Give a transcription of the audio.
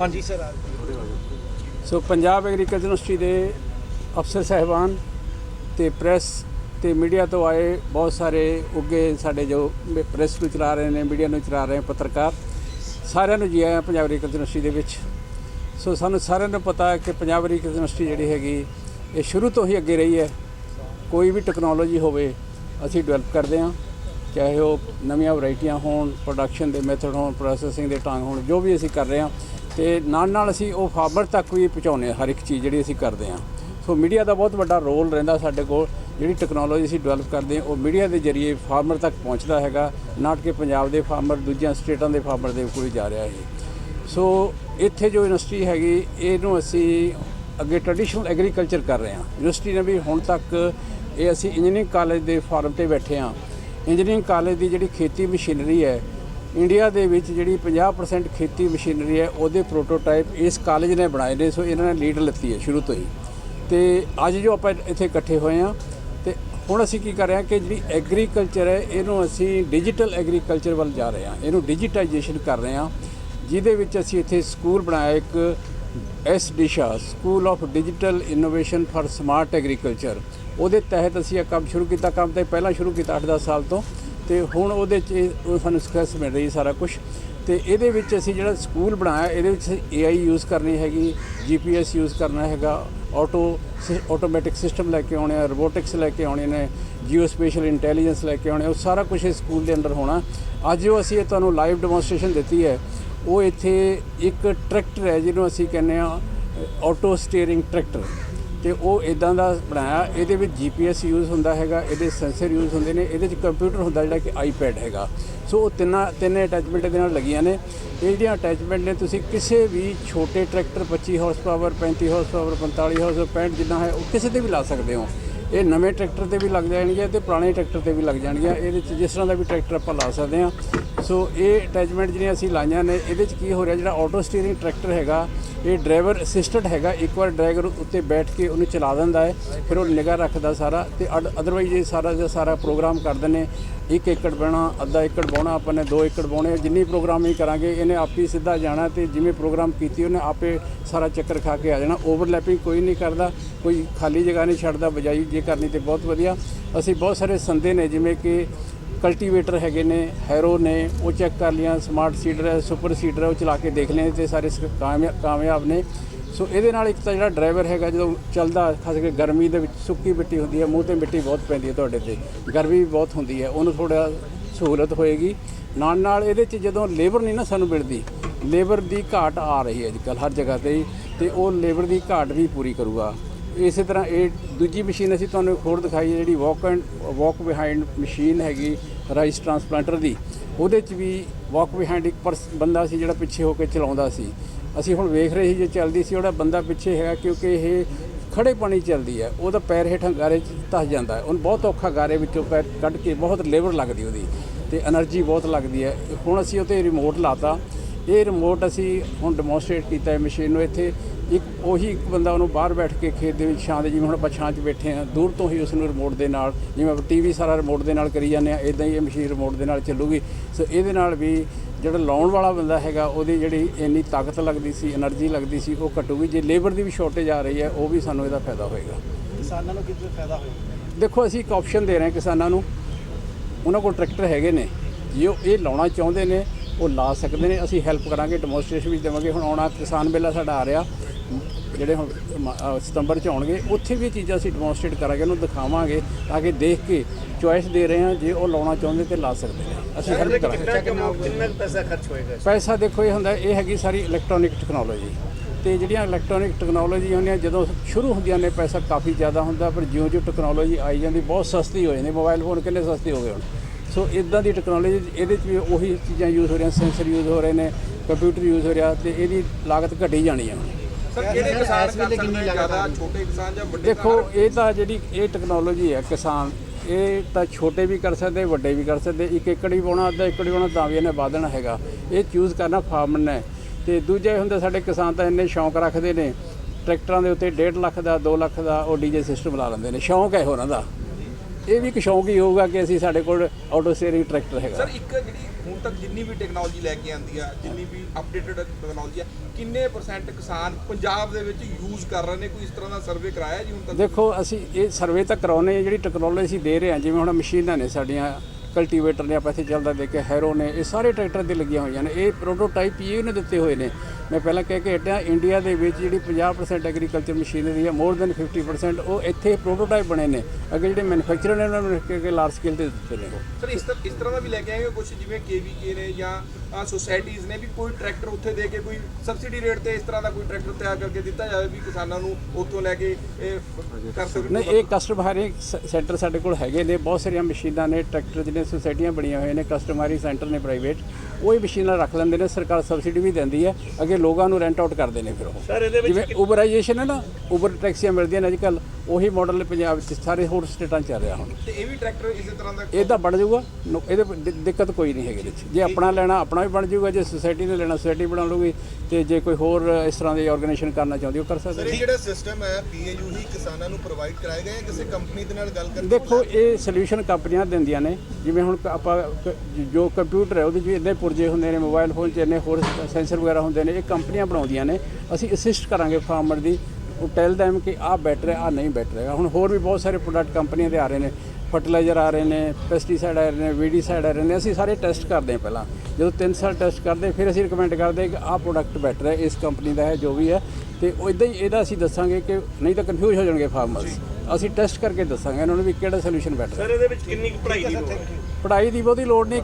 ਹਾਂਜੀ। Sir so Punjab agriculture university ਦੇ ਅਫਸਰ ਸਹਿਬਾਨ ਤੇ ਪ੍ਰੈਸ ਤੇ ਮੀਡੀਆ ਤੋਂ ਆਏ ਬਹੁਤ ਸਾਰੇ ਉੱਗੇ ਸਾਡੇ ਜੋ ਪ੍ਰੈਸ ਨੂੰ ਚਲਾ ਰਹੇ ਨੇ ਮੀਡੀਆ ਨੂੰ ਚਲਾ ਰਹੇ ਪੱਤਰਕਾਰ ਸਾਰਿਆਂ ਨੂੰ ਜੀ ਆਇਆਂ ਪੰਜਾਬ ਐਗਰੀਕਲਚਰ ਯੂਨੀਵਰਸਿਟੀ ਦੇ ਵਿੱਚ। ਸੋ ਸਾਨੂੰ ਸਾਰਿਆਂ ਨੂੰ ਪਤਾ ਹੈ ਕਿ ਪੰਜਾਬ ਐਗਰੀਕਲਚਰ ਯੂਨੀਵਰਸਿਟੀ ਜਿਹੜੀ ਹੈਗੀ ਇਹ ਸ਼ੁਰੂ ਤੋਂ ਹੀ ਅੱਗੇ ਰਹੀ ਹੈ। ਕੋਈ ਵੀ ਟੈਕਨੋਲੋਜੀ ਹੋਵੇ ਅਸੀਂ ਡਿਵੈਲਪ ਕਰਦੇ ਹਾਂ ਚਾਹੇ ਉਹ ਨਵੀਆਂ ਵੈਰਾਈਟੀਆਂ ਹੋਣ ਪ੍ਰੋਡਕਸ਼ਨ ਦੇ ਮੈਥਡ ਹੋਣ ਪ੍ਰੋਸੈਸਿੰਗ ਦੇ ਢੰਗ ਹੋਣ ਜੋ ਵੀ ਅਸੀਂ ਕਰ ਰਹੇ ਹਾਂ ਤੇ ਨਾਲ ਨਾਲ ਅਸੀਂ ਉਹ ਫਾਰਮਰ ਤੱਕ ਵੀ ਪਹੁੰਚਾਉਂਦੇ ਹਾਂ, ਹਰ ਇੱਕ ਚੀਜ਼ ਜਿਹੜੀ ਅਸੀਂ ਕਰਦੇ ਹਾਂ। ਸੋ ਮੀਡੀਆ ਦਾ ਬਹੁਤ ਵੱਡਾ ਰੋਲ ਰਹਿੰਦਾ ਸਾਡੇ ਕੋਲ, ਜਿਹੜੀ ਟੈਕਨੋਲੋਜੀ ਅਸੀਂ ਡਿਵੈਲਪ ਕਰਦੇ ਹਾਂ, ਉਹ ਮੀਡੀਆ ਦੇ ਜ਼ਰੀਏ ਫਾਰਮਰ ਤੱਕ ਪਹੁੰਚਦਾ ਹੈਗਾ ਨਾਟ ਕਿ ਪੰਜਾਬ ਦੇ ਫਾਰਮਰ, ਦੂਜੀਆਂ ਸਟੇਟਾਂ ਦੇ ਫਾਰਮਰ ਦੇ ਕੋਲ ਜਾ ਰਿਹਾ ਹੈ ਸੋ ਇੱਥੇ ਜੋ ਯੂਨੀਵਰਸਿਟੀ ਹੈਗੀ, ਇਹਨੂੰ ਅਸੀਂ ਅੱਗੇ ਟ੍ਰੈਡੀਸ਼ਨਲ ਐਗਰੀਕਲਚਰ ਕਰ ਰਹੇ ਹਾਂ। ਯੂਨੀਵਰਸਿਟੀ ਨੇ ਵੀ ਹੁਣ ਤੱਕ ਇਹ ਅਸੀਂ ਇੰਜੀਨੀਅਰਿੰਗ ਕਾਲਜ ਦੇ ਫਾਰਮ ਤੇ ਬੈਠੇ ਹਾਂ। ਇੰਜੀਨੀਅਰਿੰਗ ਕਾਲਜ ਦੀ ਜਿਹੜੀ ਖੇਤੀ ਮਸ਼ੀਨਰੀ ਹੈ ਇੰਡੀਆ ਦੇ ਵਿੱਚ ਜਿਹੜੀ 50% ਖੇਤੀ ਮਸ਼ੀਨਰੀ ਹੈ, ਉਹਦੇ ਪ੍ਰੋਟੋਟਾਈਪ ਇਸ ਕਾਲਜ ਨੇ ਬਣਾਏ ਨੇ, ਸੋ ਇਹਨਾਂ ਨੇ ਲੀਡ ਲਿੱਤੀ ਹੈ ਸ਼ੁਰੂ ਤੋਂ ਹੀ। ਤੇ ਅੱਜ ਜੋ ਆਪਾਂ ਇੱਥੇ ਇਕੱਠੇ ਹੋਏ ਹਾਂ, ਤੇ ਹੁਣ ਅਸੀਂ ਕੀ ਕਰ ਰਹੇ ਹਾਂ ਕਿ ਜਿਹੜੀ ਐਗਰੀਕਲਚਰ ਹੈ, ਇਹਨੂੰ ਅਸੀਂ ਡਿਜੀਟਲ ਐਗਰੀਕਲਚਰ ਵੱਲ ਜਾ ਰਹੇ ਹਾਂ। ਇਹਨੂੰ ਡਿਜੀਟਾਈਜੇਸ਼ਨ ਕਰ ਰਹੇ ਹਾਂ, ਜਿਹਦੇ ਵਿੱਚ ਅਸੀਂ ਇੱਥੇ ਸਕੂਲ ਬਣਾਇਆ ਇੱਕ S Disha school of digital innovation for smart agriculture ਉਹਦੇ ਤਹਿਤ ਅਸੀਂ ਇਹ ਕੰਮ ਸ਼ੁਰੂ ਕੀਤਾ, ਕੰਮ ਤੇ ਪਹਿਲਾਂ ਸ਼ੁਰੂ ਕੀਤਾ 8-10 ਸਾਲ ਤੋਂ। ਤੇ ਹੁਣ ਉਹਦੇ ਚ ਇਹ- ਉਹ ਸਾਨੂੰ ਸਕਸੈਸ ਮਿਲ ਰਹੀ ਸਾਰਾ ਕੁਝ ਤੇ ਇਹਦੇ ਵਿੱਚ ਅਸੀਂ ਜਿਹੜਾ ਸਕੂਲ ਬਣਾਇਆ, ਇਹਦੇ ਵਿੱਚ ਏਆਈ ਯੂਜ਼ ਕਰਨੀ ਹੈਗੀ ਜੀਪੀਐਸ ਯੂਜ਼ ਕਰਨਾ ਹੈਗਾ ਆਟੋ ਆਟੋਮੈਟਿਕ ਸਿਸਟਮ ਲੈ ਕੇ ਆਉਣੇ ਆ ਰੋਬੋਟਿਕਸ ਲੈ ਕੇ ਆਉਣੇ ਨੇ ਜੀਓ ਸਪੇਸ਼ਲ ਇੰਟੈਲੀਜੈਂਸ ਲੈ ਕੇ ਆਉਣੇ, ਉਹ ਸਾਰਾ ਕੁਝ ਇਸ ਸਕੂਲ ਦੇ ਅੰਡਰ ਹੋਣਾ। ਅੱਜ ਜੋ ਅਸੀਂ ਇਹ ਤੁਹਾਨੂੰ ਲਾਈਵ ਡੈਮੋਨਸਟ੍ਰੇਸ਼ਨ ਦਿੱਤੀ ਹੈ। ਉਹ ਇੱਥੇ ਇੱਕ ਟਰੈਕਟਰ ਹੈ, ਜਿਹਨੂੰ ਅਸੀਂ ਕਹਿੰਦੇ ਆ ਆਟੋ ਸਟੀਅਰਿੰਗ ਟਰੈਕਟਰ ਤੇ ਉਹ ਇਦਾਂ ਦਾ ਬਣਾਇਆ, ਇਹਦੇ ਵਿੱਚ ਜੀਪੀਐਸ ਯੂਜ਼ ਹੁੰਦਾ ਹੈਗਾ, ਇਹਦੇ ਸੈਂਸਰ ਯੂਜ਼ ਹੁੰਦੇ ਨੇ, ਇਹਦੇ ਵਿੱਚ ਕੰਪਿਊਟਰ ਹੁੰਦਾ ਜਿਹੜਾ ਕਿ ਆਈਪੈਡ ਹੈਗਾ। ਸੋ ਉਹ ਤਿੰਨਾਂ, ਤਿੰਨੇ ਅਟੈਚਮੈਂਟ ਇਹਦੇ ਨਾਲ ਲੱਗੀਆਂ ਨੇ। ਇਹ ਜਿਹੜੀਆਂ ਅਟੈਚਮੈਂਟ ਨੇ, ਤੁਸੀਂ ਕਿਸੇ ਵੀ ਛੋਟੇ tractor 25 horse power 35 horse power 45 horse 65 ਜਿੰਨਾ ਹੈ, ਉਹ ਕਿਸੇ ਤੇ ਵੀ ਲਾ ਸਕਦੇ ਹੋ। ਇਹ ਨਵੇਂ ਟਰੈਕਟਰ ਤੇ ਵੀ ਲੱਗ ਜਾਣਗੇ ਤੇ ਪੁਰਾਣੇ ਟਰੈਕਟਰ ਤੇ ਵੀ ਲੱਗ ਜਾਣਗੀਆਂ। ਇਹਦੇ ਚ ਜਿਸ ਤਰ੍ਹਾਂ ਦਾ ਵੀ ਟਰੈਕਟਰ ਆਪਾਂ ਲਾ ਸਕਦੇ ਹਾਂ। ਸੋ ਇਹ ਅਟੈਚਮੈਂਟ ਜਿਹੜੀਆਂ ਅਸੀਂ ਲਾਈਆਂ ਨੇ, ਇਹਦੇ ਚ ਕੀ ਹੋ ਰਿਹਾ, ਜਿਹੜਾ ਆਟੋ ਸਟੀਅਰਿੰਗ ਟਰੈਕਟਰ ਹੈਗਾ ਇਹ ਡਰਾਈਵਰ ਅਸਿਸਟੈਂਟ ਹੈਗਾ, ਇੱਕ ਵਾਰ ਡਰਾਈਵਰ ਉੱਤੇ ਬੈਠ ਕੇ ਉਹਨੂੰ ਚਲਾ ਦਿੰਦਾ ਹੈ, ਫਿਰ ਉਹ ਨਿਗਾਹ ਰੱਖਦਾ ਸਾਰਾ ਤੇ ਅਦਰਵਾਈਜ਼ ਇਹ ਸਾਰਾ ਦਾ ਸਾਰਾ ਪ੍ਰੋਗਰਾਮ ਕਰਦੇ ਨੇ। 1 ਏਕੜ ਬਣਾ ਅੱਧਾ ਏਕੜ ਬਾਉਣਾ ਆਪਾਂ ਨੇ 2 ਏਕੜ ਬਾਉਣੇ ਜਿੰਨੀ ਪ੍ਰੋਗਰਾਮ ਹੀ ਕਰਾਂਗੇ, ਇਹਨੇ ਆਪੇ ਸਿੱਧਾ ਜਾਣਾ ਤੇ ਜਿਵੇਂ ਪ੍ਰੋਗਰਾਮ ਕੀਤੀ ਉਹਨੇ ਆਪੇ ਸਾਰਾ ਚੱਕਰ ਖਾ ਕੇ ਆ ਜਾਣਾ। ਓਵਰਲੈਪਿੰਗ ਕੋਈ ਨਹੀਂ ਕਰਦਾ, ਕੋਈ ਖਾਲੀ ਜਗ੍ਹਾ ਨਹੀਂ ਛੱਡਦਾ, ਬਜਾਈ ਜੇ ਕਰਨੀ ਤੇ ਬਹੁਤ ਵਧੀਆ। ਅਸੀਂ ਬਹੁਤ ਸਾਰੇ ਸੰਦੇ ਨੇ, ਜਿਵੇਂ ਕਿ ਕਲਟੀਵੇਟਰ ਹੈਗੇ ਨੇ ਹੈਰੋ ਨੇ, ਉਹ ਚੈੱਕ ਕਰ ਲਿਆ ਸਮਾਰਟ ਸੀਡਰ ਹੈ ਸੁਪਰ ਸੀਡਰ ਹੈ, ਉਹ ਚਲਾ ਕੇ ਦੇਖ ਲਏ ਤੇ ਸਾਰੇ ਸ- ਕਾਮਯਾਬ ਨੇ। ਸੋ ਇਹਦੇ ਨਾਲ ਇੱਕ ਤਾਂ ਜਿਹੜਾ ਡਰਾਈਵਰ ਹੈਗਾ, ਜਦੋਂ ਚੱਲਦਾ, ਖਾਸ ਕਰਕੇ ਗਰਮੀ ਦੇ ਵਿੱਚ ਸੁੱਕੀ ਮਿੱਟੀ ਹੁੰਦੀ ਹੈ, ਮੂੰਹ ਤੇ ਮਿੱਟੀ ਬਹੁਤ ਪੈਂਦੀ ਹੈ ਤੁਹਾਡੇ ਤੇ। ਗਰਮੀ ਵੀ ਬਹੁਤ ਹੁੰਦੀ ਹੈ, ਉਹਨੂੰ ਥੋੜਾ ਸਹੂਲਤ ਹੋਏਗੀ। ਨਾਲ ਨਾਲ ਇਹਦੇ 'ਚ ਜਦੋਂ ਲੇਬਰ ਨਹੀਂ ਨਾ ਸਾਨੂੰ ਮਿਲਦੀ ਲੇਬਰ ਦੀ ਘਾਟ ਆ ਰਹੀ ਹੈ ਅੱਜ ਕੱਲ੍ਹ, ਹਰ ਜਗ੍ਹਾ ਤੇ। ਹੀ ਤੇ ਉਹ ਲੇਬਰ ਦੀ ਘਾਟ ਵੀ ਪੂਰੀ ਕਰੂਗਾ। ਇਸੇ ਤਰ੍ਹਾਂ ਇਹ ਦੂਜੀ ਮਸ਼ੀਨ ਅਸੀਂ ਤੁਹਾਨੂੰ ਇੱਕ ਹੋਰ ਦਿਖਾਈ ਜਿਹੜੀ walk and walk behind machine ਹੈਗੀ ਰਾਈਸ ਟ੍ਰਾਂਸਪਲਾਂਟਰ ਦੀ। ਉਹਦੇ 'ਚ ਵੀ ਵਾਕ ਬਿਹਾਈਂਡ ਇੱਕ ਪਰਸ ਬੰਦਾ ਸੀ ਜਿਹੜਾ ਪਿੱਛੇ ਹੋ ਕੇ ਚਲਾਉਂਦਾ ਸੀ। ਅਸੀਂ ਹੁਣ ਵੇਖ ਰਹੇ ਸੀ ਜੇ ਚੱਲਦੀ ਸੀ, ਉਹਦਾ ਬੰਦਾ ਪਿੱਛੇ ਹੈਗਾ ਕਿਉਂਕਿ ਇਹ ਖੜੇ ਪਾਣੀ ਚੱਲਦੀ ਹੈ। ਉਹਦਾ ਪੈਰ ਹੇਠਾਂ ਗਾਰੇ 'ਚ ਧਸ ਜਾਂਦਾ ਹੈ। ਉਹਨੂੰ ਬਹੁਤ ਔਖਾ ਗਾਰੇ ਵਿੱਚੋਂ ਪੈਰ ਕੱਢ ਕੇ ਬਹੁਤ ਲੇਬਰ ਲੱਗਦੀ ਉਹਦੀ ਤੇ એનર્ਜੀ ਬਹੁਤ ਲੱਗਦੀ ਹੈ। ਹੁਣ ਅਸੀਂ ਉਹਤੇ ਰਿਮੋਟ ਲਾਤਾ। ਇਹ ਰਿਮੋਟ ਅਸੀਂ ਹੁਣ ਡੈਮੋਨਸਟ੍ਰੇਟ ਕੀਤਾ ਹੈ ਮਸ਼ੀਨ ਨੂੰ ਇੱਥੇ। ਇੱਕ ਉਹੀ ਇੱਕ ਬੰਦਾ ਉਹਨੂੰ ਬਾਹਰ ਬੈਠ ਕੇ ਖੇਤ ਦੇ ਵਿੱਚ ਛਾਂ ਦੇ ਜਿਵੇਂ ਹੁਣ ਆਪਾਂ ਛਾਂ 'ਚ ਬੈਠੇ ਆ ਦੂਰ ਤੋਂ ਹੀ ਉਸ ਨੂੰ ਰਿਮੋਟ ਦੇ ਨਾਲ ਜਿਵੇਂ ਆਪਾਂ ਟੀਵੀ ਸਾਰਾ ਰਿਮੋਟ ਦੇ ਨਾਲ ਕਰੀ ਜਾਂਦੇ ਆ ਇਦਾਂ ਹੀ ਇਹ ਮਸ਼ੀਨ ਰਿਮੋਟ ਦੇ ਨਾਲ ਚੱਲੂਗੀ। ਸੋ ਇਹਦੇ ਨਾਲ ਵੀ ਜਿਹੜਾ ਲਾਉਣ ਵਾਲਾ ਬੰਦਾ ਹੈਗਾ ਉਹਦੀ ਜਿਹੜੀ ਇੰਨੀ ਤਾਕਤ ਲੱਗਦੀ ਸੀ એનર્ਜੀ ਲੱਗਦੀ ਸੀ ਉਹ ਘਟੂਗੀ। ਜੇ ਲੇਬਰ ਦੀ ਵੀ ਸ਼ਾਰਟੇਜ ਆ ਰਹੀ ਹੈ ਉਹ ਵੀ ਸਾਨੂੰ ਇਹਦਾ ਫਾਇਦਾ ਹੋਏਗਾ। ਕਿਸਾਨਾਂ ਨੂੰ ਕਿੰਨਾ ਫਾਇਦਾ ਹੋਏਗਾ? ਦੇਖੋ ਅਸੀਂ ਇੱਕ ਆਪਸ਼ਨ ਦੇ ਰਹੇ ਹਾਂ ਕਿਸਾਨਾਂ ਨੂੰ। ਉਹਨਾਂ ਕੋਲ ਟਰੈਕਟਰ ਹੈਗੇ ਨੇ। ਜੇ ਉਹ ਇਹ ਲਾਉਣਾ ਚਾਹੁੰਦੇ ਨੇ ਉਹ ਲਾ ਸਕਦੇ ਨੇ। ਅਸੀਂ ਹੈਲਪ ਕਰਾਂਗੇ ਡੈਮੋਸਟ੍ਰੇਸ਼ਨ ਵੀ ਦੇਵਾਂਗੇ। ਹੁਣ ਆਉਣਾ ਕਿਸਾਨ ਮੇਲਾ ਸਾਡਾ ਆ ਰਿਹਾ। ਜਿਹੜੇ ਹੁਣ ਮ- ਅ, ਸਤੰਬਰ ਚ ਆਉਣਗੇ ਉੱਥੇ ਵੀ ਇਹ ਚੀਜ਼ਾਂ ਅਸੀਂ ਡੈਮੋਨਸਟ੍ਰੇਟ ਕਰਾਂਗੇ ਉਹਨੂੰ ਦਿਖਾਵਾਂਗੇ ਤਾਂ ਕਿ ਦੇਖ ਕੇ ਚੁਆਇਸ ਦੇ ਰਹੇ ਹਾਂ ਜੇ ਉਹ ਲਾਉਣਾ ਚਾਹੁੰਦੇ ਤੇ ਲਾ ਸਕਦੇ ਨੇ ਅਸੀਂ ਹੈਲਪ ਕਰਾਂਗੇ ਕਿੰਨਾ ਕਿੰਨਾ ਕੁ ਪੈਸਾ ਖਰਚ ਹੋਏਗਾ? ਪੈਸਾ ਦੇਖੋ ਇਹ ਹੁੰਦਾ ਇਹ ਹੈਗੀ ਸਾਰੀ ਇਲੈਕਟ੍ਰੋਨਿਕ ਟੈਕਨੋਲੋਜੀ ਤੇ ਜਿਹੜੀਆਂ ਇਲੈਕਟ੍ਰੋਨਿਕ ਟੈਕਨੋਲੋਜੀ ਹੁੰਦੀਆਂ ਜਦੋਂ ਸ਼ੁਰੂ ਹੁੰਦੀਆਂ ਨੇ ਪੈਸਾ ਕਾਫੀ ਜ਼ਿਆਦਾ ਹੁੰਦਾ ਪਰ ਜਿਉਂ-ਜਿਉਂ ਟੈਕਨੋਲੋਜੀ ਆਈ ਜਾਂਦੀ ਬਹੁਤ ਸਸਤੀ ਹੋ ਜਾਂਦੀ ਮੋਬਾਈਲ ਫੋਨ ਕਿੰਨੇ ਸਸਤੇ ਹੋ ਗਏ ਹੁਣ। ਸੋ ਇਦਾਂ ਦੀ ਟੈਕਨੋਲੋਜੀ ਇਹਦੇ 'ਚ ਵੀ ਉਹੀ ਚੀਜ਼ਾਂ ਯੂਜ਼ ਹੋ ਰਹੀਆਂ ਸੈਂਸਰ ਯੂਜ਼ ਹੋ ਰਹੇ ਨੇ ਕੰਪਿਊਟਰ ਯੂਜ਼ ਹੋ ਰਿਹਾ ਤੇ ਇਹਦੀ ਲਾਗਤ ਘਟੀ ਜਾਣੀ ਹੈ ਹੁਣ। ਸਰ ਕਿਹੜੇ ਕਿਸਾਨ ਕਰ ਸਕਦੇ ਨੇ ਜ਼ਿਆਦਾ ਛੋਟੇ ਕਿਸਾਨ ਜਾਂ ਵੱਡੇ ਦੇਖੋ ਇਹ ਤਾਂ ਜਿਹੜੀ ਇਹ ਟੈਕਨੋਲੋਜੀ ਹੈ ਕਿਸਾਨ ਇਹ ਤਾਂ ਛੋਟੇ ਵੀ ਕਰ ਸਕਦੇ ਵੱਡੇ ਵੀ ਕਰ ਸਕਦੇ ਇੱਕ ਏਕੜ ਵੀ ਪਾਉਣਾ ਅੱਧਾ ਏਕੜ ਵੀ ਪਾਉਣਾ ਤਾਂ ਵੀ ਇਹਨੇ ਵਧਣਾ ਹੈਗਾ। ਇਹ ਚੂਜ਼ ਕਰਨਾ ਫਾਰਮਰ ਨੇ। ਤੇ ਦੂਜਾ ਹੁੰਦਾ ਸਾਡੇ ਕਿਸਾਨ ਤਾਂ ਇੰਨੇ ਸ਼ੌਂਕ ਰੱਖਦੇ ਨੇ ਟਰੈਕਟਰਾਂ ਦੇ ਉੱਤੇ 1.5 ਲੱਖ ਦਾ 2 ਲੱਖ ਦਾ ਉਹ ਡੀਜੇ ਸਿਸਟਮ ਲਾ ਲੈਂਦੇ ਨੇ। ਸ਼ੌਂਕ ਹੈ ਉਹਨਾਂ ਦਾ। ਇਹ ਵੀ ਇੱਕ ਸ਼ੌਂਕ ਹੀ ਹੋਊਗਾ ਕਿ ਅਸੀਂ ਸਾਡੇ ਕੋਲ ਆਟੋ ਸਟੀਅਰਿੰਗ ਟਰੈਕਟਰ ਹੈਗਾ। ਸਰ ਇੱਕ ਜਿਹੜੀ ਹੁਣ ਤੱਕ ਜਿੰਨੀ ਵੀ ਟੈਕਨੋਲੋਜੀ ਲੈ ਕੇ ਆਂਦੀ ਆ, ਜਿੰਨੀ ਵੀ ਅਪਡੇਟਡ ਟੈਕਨੋਲੋਜੀ ਆ, ਕਿੰਨੇ ਪਰਸੈਂਟ ਕਿਸਾਨ ਪੰਜਾਬ ਦੇ ਵਿੱਚ ਯੂਜ਼ ਕਰ ਰਹੇ ਨੇ? ਕੋਈ ਇਸ ਤਰ੍ਹਾਂ ਦਾ ਸਰਵੇ ਕਰਾਇਆ ਜੀ ਹੁਣ ਤੱਕ? ਦੇਖੋ, ਅਸੀਂ ਇਹ ਸਰਵੇ ਤਾਂ ਕਰਾਉਨੇ ਆ ਜਿਹੜੀ ਟੈਕਨੋਲੋਜੀ ਅਸੀਂ ਦੇ ਰਹੇ ਹਾਂ ਜਿਵੇਂ ਹੁਣ ਮਸ਼ੀਨਾਂ ਨੇ ਸਾਡੀਆਂ ਕਲਟੀਵੇਟਰ ਨੇ, ਆਪਾਂ ਇੱਥੇ ਚੱਲਦਾ ਦੇਖਿਆ ਹੈਰੋ ਨੇ, ਇਹ ਸਾਰੇ ਟਰੈਕਟਰ ਤੇ ਲੱਗੀਆਂ ਹੋਈਆਂ ਨੇ, ਇਹ ਪ੍ਰੋਟੋਟਾਈਪ ਹੀ ਨੇ ਦਿੱਤੇ ਹੋਏ ਨੇ। ਮੈਂ ਪਹਿਲਾਂ ਕਹਿ ਕੇ ਹਟਿਆ ਇੰਡੀਆ ਦੇ ਵਿੱਚ ਜਿਹੜੀ 50% ਐਗਰੀਕਲਚਰ ਮਸ਼ੀਨਰੀ ਹੈ ਮੋਰ ਦੈਨ 50% ਉਹ ਇੱਥੇ ਪ੍ਰੋਟੋਟਾਈਪ ਬਣੇ ਨੇ। ਅੱਗੇ ਜਿਹੜੇ ਮੈਨੂਫੈਕਚਰਰ ਨੇ ਉਹਨਾਂ ਨੂੰ ਕਿ ਲਾਰਜ ਸਕੇਲ ਤੇ ਦਿੱਤੇ ਨੇ। ਸਰ ਇਸ ਤਰ੍ਹਾਂ ਇਸ ਤਰ੍ਹਾਂ ਦਾ ਵੀ ਲੈ ਕੇ ਆਏ ਹੋ ਕੁਝ ਜਿਵੇਂ KVK ਨੇ ਜਾਂ ਸੋਸਾਇਟੀਆਂ ਨੇ ਵੀ ਕੋਈ ਟਰੈਕਟਰ ਉੱਥੇ ਦੇ ਕੇ ਕੋਈ ਸਬਸਿਡੀ ਰੇਟ ਤੇ ਇਸ ਤਰ੍ਹਾਂ ਦਾ ਕੋਈ ਟਰੈਕਟਰ ਤਿਆਰ ਕਰਕੇ ਦਿੱਤਾ ਜਾਵੇ ਵੀ ਕਿਸਾਨਾਂ ਨੂੰ ਉੱਥੋਂ ਲੈ ਕੇ ਇਹ ਕਰ ਸਕਣ? ਨਹੀਂ ਇਹ ਕਸਟਮਰੀ ਸੈਂਟਰ ਸਾਡੇ ਕੋਲ ਹੈਗੇ ਨੇ। ਬਹੁਤ ਸਾਰੀਆਂ ਮਸ਼ੀਨਾਂ ਨੇ ਟਰੈਕਟਰ ਜਿਹਨੇ ਸੁਸਾਇਟੀਆਂ ਬਣੀਆਂ ਹੋਈਆਂ ਨੇ ਕਸਟਮਰੀ ਸੈਂਟਰ ਨੇ ਪ੍ਰਾਈਵੇਟ ਉਹ ਹੀ ਮਸ਼ੀਨਾਂ ਰੱਖ ਲੈਂਦੇ ਨੇ ਸਰਕਾਰ ਸਬਸਿਡੀ ਵੀ ਦਿੰਦੀ ਹੈ। ਅੱਗੇ ਲੋਕਾਂ ਨੂੰ ਰੈਂਟ ਆਊਟ ਕਰਦੇ ਨੇ ਫਿਰ ਉਹ। ਸਰ ਇਹਦੇ ਵਿੱਚ ਜਿਵੇਂ ਉਬਰਾਈਜੇਸ਼ਨ ਹੈ ਨਾ ਉਬਰ ਟੈਕਸੀਆਂ ਮਿਲਦੀਆਂ ਨੇ ਅੱਜ ਕੱਲ ਉਹੀ ਮਾਡਲ ਪੰਜਾਬ ਵਿੱਚ ਸਾਰੇ ਹੋਰ ਸਟੇਟਾਂ 'ਚ ਚੱਲ ਰਿਹਾ ਹੁਣ। ਤੇ ਇਹ ਵੀ ਟਰੈਕਟਰ ਇਸੇ ਤਰ੍ਹਾਂ ਦਾ ਇਹ ਤਾਂ ਬਣ ਜਾਊਗਾ ਇਹਦੇ ਵਿੱਚ ਦਿੱਕਤ ਕੋਈ ਨਹੀਂ ਹੈਗੀ ਇਹਦੇ 'ਚ ਜੇ ਆਪਣਾ ਲੈਣਾ ਆਪਣਾ ਵੀ ਬਣ ਜਾਊਗਾ ਜੇ ਸੁਸਾਇਟੀ ਨੇ ਲੈਣਾ ਸੁਸਾਇਟੀ ਬਣਾ ਲਊਗੀ ਤੇ ਜੇ ਕੋਈ ਹੋਰ ਇਸ ਤਰ੍ਹਾਂ ਦੀ ਆਰਗੇਨਾਈਜੇਸ਼ਨ ਕਰਨਾ ਚਾਹੁੰਦੀ ਉਹ ਕਰ ਸਰ ਸਕਦੀ ਇਹ ਜਿਹੜਾ ਸਿਸਟਮ ਹੈ ਪੀਏਯੂ ਹੀ ਕਿਸਾਨਾਂ ਨੂੰ ਪ੍ਰੋਵਾਈਡ ਕਰਾਏ ਗਏ ਕਿਸੇ ਕੰਪਨੀ ਦੇ ਨਾਲ ਗੱਲ ਕਰਕੇ ਦੇਖੋ ਇਹ ਸੋਲੂਸ਼ਨ ਕੰਪਨੀਆਂ ਦਿੰਦੀਆਂ ਨੇ। ਜਿਵੇਂ ਹੁਣ ਆਪਾਂ ਜੋ ਕੰਪਿਊਟਰ ਹੈ ਉਹਦੇ 'ਚ ਇੰਨੇ ਪੁਰਜੇ ਹੁੰਦੇ ਨੇ ਮੋਬਾਈਲ ਫੋਨ 'ਚ ਇੰਨੇ ਹੋਰ ਸੈਂਸਰ ਵਗੈਰਾ ਹੁੰਦੇ ਨੇ ਇਹ ਕੰਪਨੀਆਂ ਬਣਾਉਂਦੀਆਂ ਨੇ ਅਸੀਂ ਅਸਿਸਟ ਕਰਾਂਗੇ ਫਾਰਮਰ ਦੀ ਉਹ ਟੈਲ them ਕਿ ਆਹ ਬੈਟਰ ਹੈ ਆਹ ਨਹੀਂ ਬੈਟਰ ਹੈ ਹੁਣ ਹੋਰ ਵੀ ਬਹੁਤ ਸਾਰੇ ਪ੍ਰੋਡਕਟ ਕੰਪਨੀਆਂ ਦੇ ਆ ਰਹੇ ਨੇ ਫਰਟੀਲਾਈਜ਼ਰ ਆ ਰਹੇ ਨੇ ਪੈਸਟੀਸਾਈਡ ਆ ਰਹੇ ਨੇ ਵੀਡੀਸਾਈਡ ਆ ਰਹੇ ਨੇ ਅਸੀਂ ਸਾਰੇ ਟੈਸਟ ਕਰਦੇ ਹਾਂ ਪਹਿਲਾਂ। ਜਦੋਂ 3 ਸਾਲ ਟੈਸਟ ਕਰਦੇ ਫਿਰ ਅਸੀਂ ਰეკਮੈਂਡ ਕਰਦੇ ਕਿ ਆਹ ਪ੍ਰੋਡਕਟ ਬੈਟਰ ਹੈ ਇਸ ਕੰਪਨੀ ਦਾ ਹੈ ਜੋ ਵੀ ਹੈ। ਤੇ ਉਹ ਇਦਾਂ ਹੀ ਇਹਦਾ ਅਸੀਂ ਦੱਸਾਂਗੇ ਕਿ ਨਹੀਂ ਤਾਂ ਕਨਫਿਊਜ਼ ਹੋ ਜਾਣਗੇ ਫਾਰਮਰਸ ਅਸੀਂ ਟੈਸਟ ਕਰਕੇ ਦੱਸਾਂਗੇ ਇਹਨਾਂ ਨੂੰ ਵੀ ਕਿਹੜਾ ਸੋਲੂਸ਼ਨ ਬੈਟਰ ਹੈ। ਸਰ ਇਹਦੇ ਵਿੱਚ ਕਿੰਨੀ ਪੜ੍ਹਾਈ ਦੀ ਲੋੜ ਹੈ? ਪੜ੍ਹਾਈ ਦੀ ਬਹੁਤੀ ਲੋੜ ਨਹੀਂ